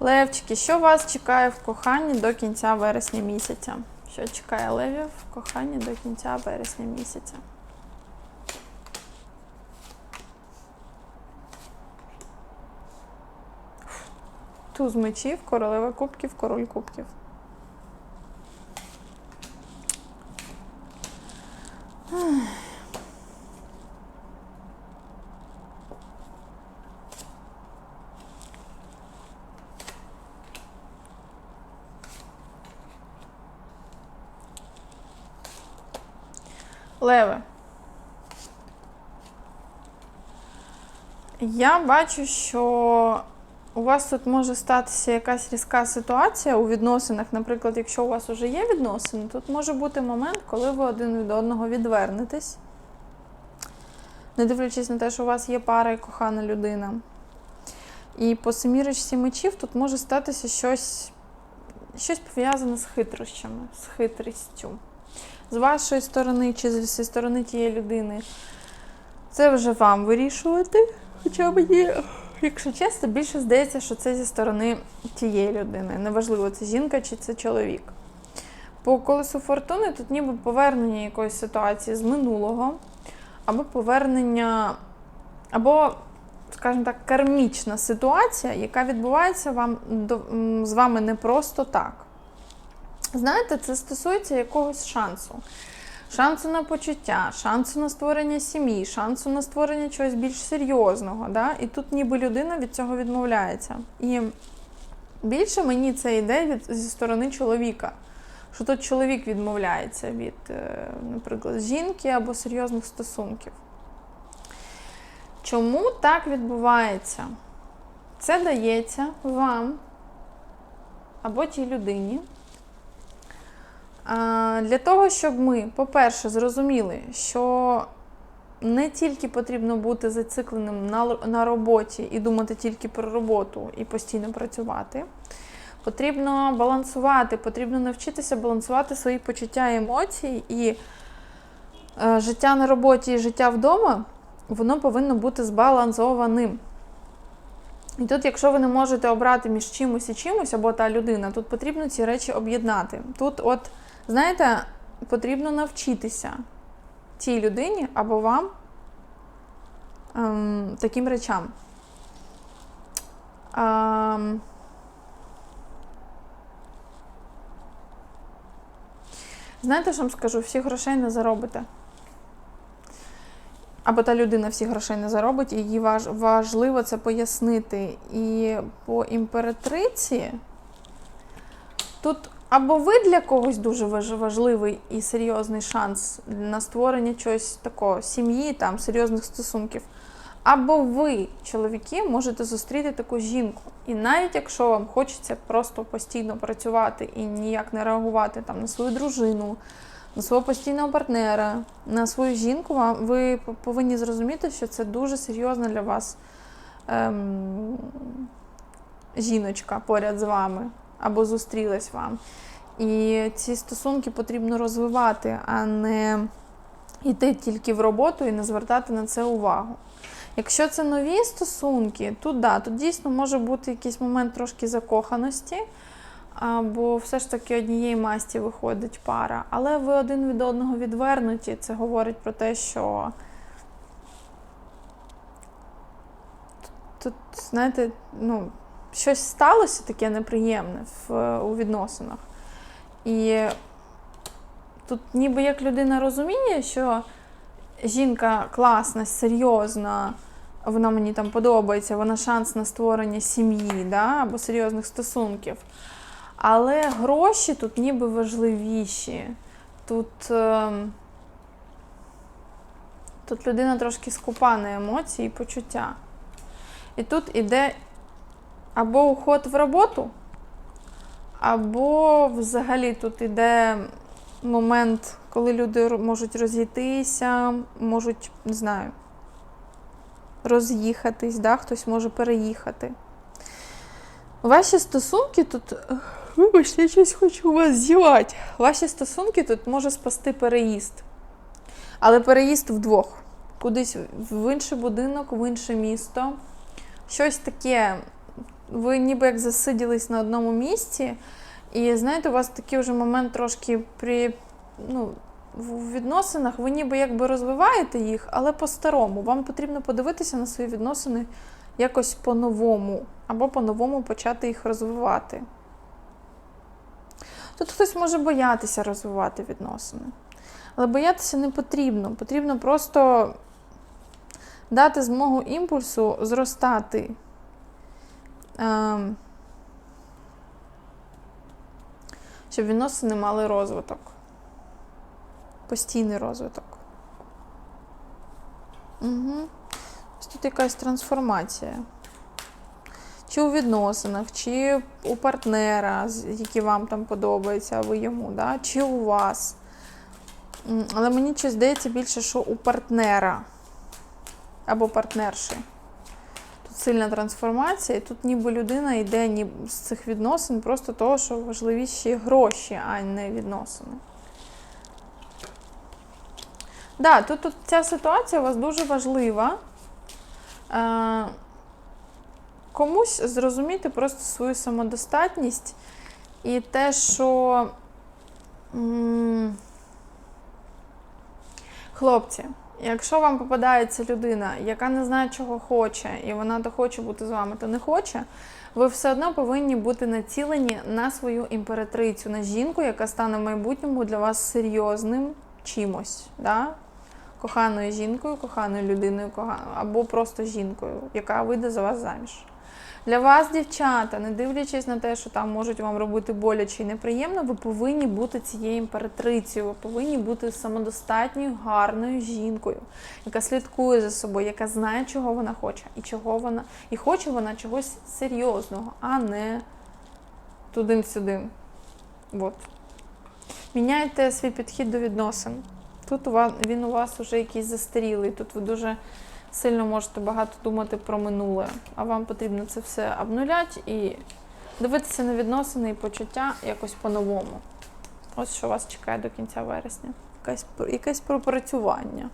Левчики, що вас чекає в коханні до кінця вересня місяця? Що чекає левів в коханні до кінця вересня місяця? Туз мечів, королева кубків, король кубків. Леве. Я бачу, що у вас тут може статися якась різка ситуація у відносинах. Наприклад, якщо у вас вже є відносини, тут може бути момент, коли ви один від одного відвернетесь, не дивлячись на те, що у вас є пара і кохана людина. І по семірочці мечів тут може статися щось, щось пов'язане з хитрощами, з хитрістю. З вашої сторони чи зі сторони тієї людини. Це вже вам вирішувати. Хоча мені, якщо чесно, більше здається, що це зі сторони тієї людини. Неважливо, це жінка чи це чоловік. По колесу фортуни тут ніби повернення якоїсь ситуації з минулого, або повернення, або, скажімо так, кармічна ситуація, яка відбувається вам, з вами не просто так. Знаєте, це стосується якогось шансу. Шансу на почуття, шансу на створення сім'ї, шансу на створення чогось більш серйозного. Да? І тут ніби людина від цього відмовляється. І більше мені це йде від, зі сторони чоловіка. Що тут чоловік відмовляється від, е, наприклад, жінки або серйозних стосунків. Чому так відбувається? Це дається вам або тій людині. Для того, щоб ми, по-перше, зрозуміли, що не тільки потрібно бути зацикленим на, роботі і думати тільки про роботу і постійно працювати. Потрібно балансувати, потрібно навчитися балансувати свої почуття і емоції, і е, життя на роботі і життя вдома, воно повинно бути збалансованим. І тут, якщо ви не можете обрати між чимось і чимось, або та людина, тут потрібно ці речі об'єднати. Тут, от, знаєте, потрібно навчитися тій людині або вам ем, таким речам. Ем, знаєте, що вам скажу? Всіх грошей не заробите. Або та людина всіх грошей не заробить, і їй важ, важливо це пояснити. І по імператриці тут або ви для когось дуже важливий і серйозний шанс на створення чогось такого, сім'ї, там, серйозних стосунків. Або ви, чоловіки, можете зустріти таку жінку. І навіть якщо вам хочеться просто постійно працювати і ніяк не реагувати там, на свою дружину, на свого постійного партнера, на свою жінку, ви повинні зрозуміти, що це дуже серйозна для вас ем, жіночка поряд з вами або зустрілась вам. І ці стосунки потрібно розвивати, а не йти тільки в роботу і не звертати на це увагу. Якщо це нові стосунки, тут да, тут дійсно може бути якийсь момент трошки закоханості, або все ж таки однієї масті виходить пара. Але ви один від одного відвернуті. Це говорить про те, що тут, знаєте, ну, щось сталося таке неприємне в, у відносинах. І тут ніби як людина розуміє, що жінка класна, серйозна, вона мені там подобається, вона шанс на створення сім'ї да, або серйозних стосунків. Але гроші тут ніби важливіші. Тут, ем, тут людина трошки скупа на емоції і почуття. І тут іде або уход в роботу, або взагалі тут іде момент, коли люди можуть розійтися, можуть, не знаю, роз'їхатись, да? хтось може переїхати. Ваші стосунки тут. Вибачте, я щось хочу у вас зівати. Ваші стосунки тут може спасти переїзд. Але переїзд вдвох. Кудись в інший будинок, в інше місто. Щось таке ви ніби як засиділись на одному місці, і знаєте, у вас такий вже момент трошки при ну, в відносинах, ви ніби якби розвиваєте їх, але по-старому. Вам потрібно подивитися на свої відносини якось по-новому, або по-новому почати їх розвивати. Тут хтось може боятися розвивати відносини. Але боятися не потрібно. Потрібно просто дати змогу імпульсу зростати. Ем, щоб відносини мали розвиток. Постійний розвиток. Угу. Ось тут якась трансформація. Чи у відносинах, чи у партнера, які вам там подобаються, а ви йому, да? чи у вас. Але мені щось здається більше, що у партнера або партнерші. Сильна трансформація, і тут ніби людина йде ні з цих відносин просто того, що важливіші гроші, а не відносини. Да, тут, тут ця ситуація у вас дуже важлива. Е, комусь зрозуміти просто свою самодостатність і те, що. Хлопці, якщо вам попадається людина, яка не знає, чого хоче, і вона то хоче бути з вами, то не хоче, ви все одно повинні бути націлені на свою імператрицю, на жінку, яка стане в майбутньому для вас серйозним чимось. Да? Коханою жінкою, коханою людиною, або просто жінкою, яка вийде за вас заміж. Для вас, дівчата, не дивлячись на те, що там можуть вам робити боляче і неприємно, ви повинні бути цією імператрицею, ви повинні бути самодостатньою, гарною жінкою, яка слідкує за собою, яка знає, чого вона хоче, і чого вона, і хоче вона чогось серйозного, а не тудим-сюдим. От. Міняйте свій підхід до відносин. Тут він у вас вже якийсь застарілий, тут ви дуже сильно можете багато думати про минуле, а вам потрібно це все обнуляти і дивитися на відносини і почуття якось по-новому. Ось що вас чекає до кінця вересня. Якесь, якесь пропрацювання.